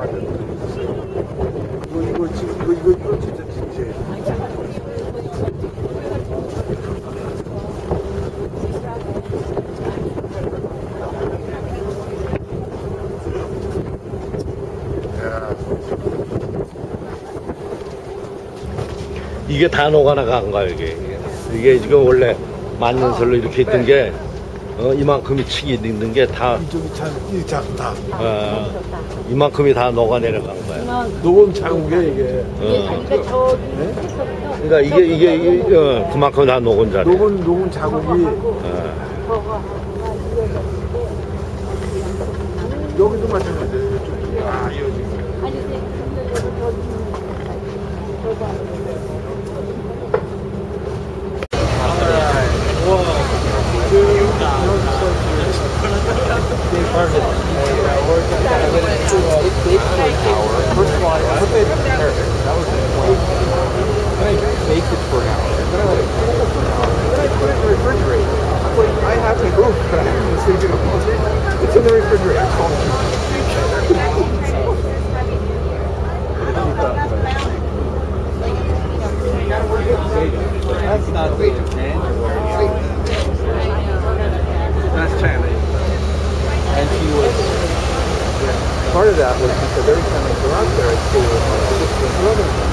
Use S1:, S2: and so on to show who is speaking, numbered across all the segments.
S1: 맞아. 이거 이거 지금 이거 이거 이거 진짜 진지해. 야,
S2: 이게 다 녹아나간 거야 이게 이게 지금 원래 만년설로 이렇게 있던 게 어, 이만큼이 치기 있는 게 다
S1: 이쪽이 참, 이 작다.
S2: 어, 이만큼이 다 녹아 내려간 거야.
S1: 녹음 자국이야 이게.
S2: 어.
S3: 그러니까 저기
S2: 그러니까 이게 이게, 이게 어, 그만큼 다 녹은 자리.
S1: 녹은 녹은 자국이
S2: 어.
S1: 여기도 마찬가지야. 이쪽이. 아, 이어지고.
S3: 아니 근데 저 기
S4: First of all, I put it in the air. That was the point. Then I baked it for an hour. Then I it for I put it in the refrigerator. I have to but I haven't been sleeping It's in the refrigerator. Not man. That's Chinese. And she was part of that was because every time I go out there, I stay with uh, my sister and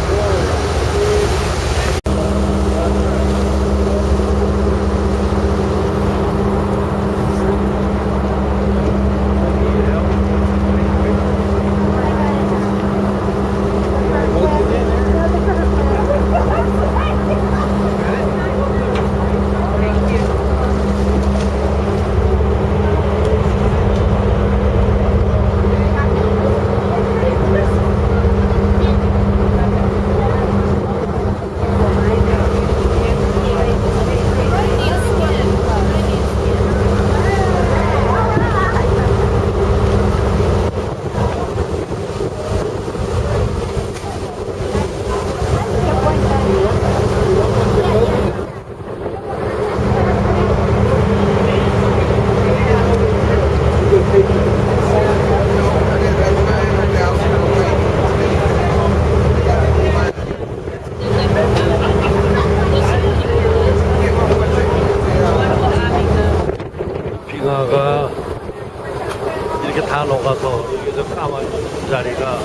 S2: 이렇게 다 녹아서 여기서 까만 자리가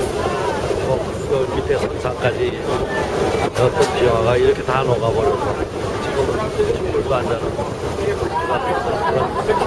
S2: 뭐, 그 밑에 산까지 어떤 빙하가 이렇게 다 녹아버려서 지금은 식물도 안 자라고. 자,